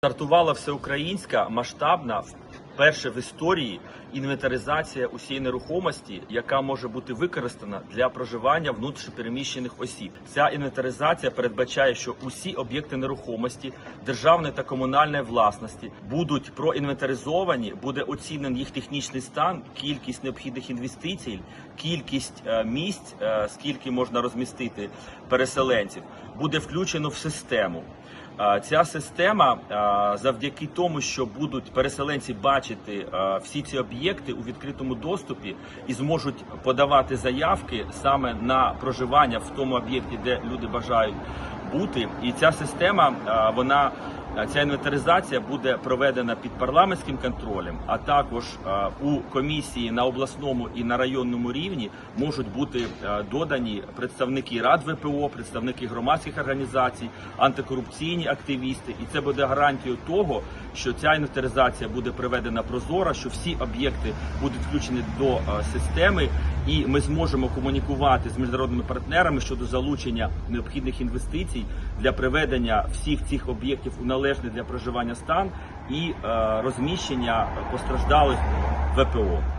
Стартувала всеукраїнська масштабна вперше в історії інвентаризація усієї нерухомості, яка може бути використана для проживання внутрішньопереміщених осіб. Ця інвентаризація передбачає, що усі об'єкти нерухомості державної та комунальної власності будуть проінвентаризовані, буде оцінений їх технічний стан, кількість необхідних інвестицій, кількість е, місць, е, скільки можна розмістити переселенців, буде включено в систему. Ця система завдяки тому, що будуть переселенці бачити всі ці об'єкти у відкритому доступі і зможуть подавати заявки саме на проживання в тому об'єкті, де люди бажають бути. І ця система вона. Ця інвентаризація буде проведена під парламентським контролем, а також у комісії на обласному і на районному рівні можуть бути додані представники рад ВПО, представники громадських організацій, антикорупційні активісти, і це буде гарантією того, що ця інвентаризація буде проведена прозоро, що всі об'єкти будуть включені до системи, і ми зможемо комунікувати з міжнародними партнерами щодо залучення необхідних інвестицій для приведення всіх цих об'єктів у належний для проживання стан і е, розміщення постраждалих ВПО.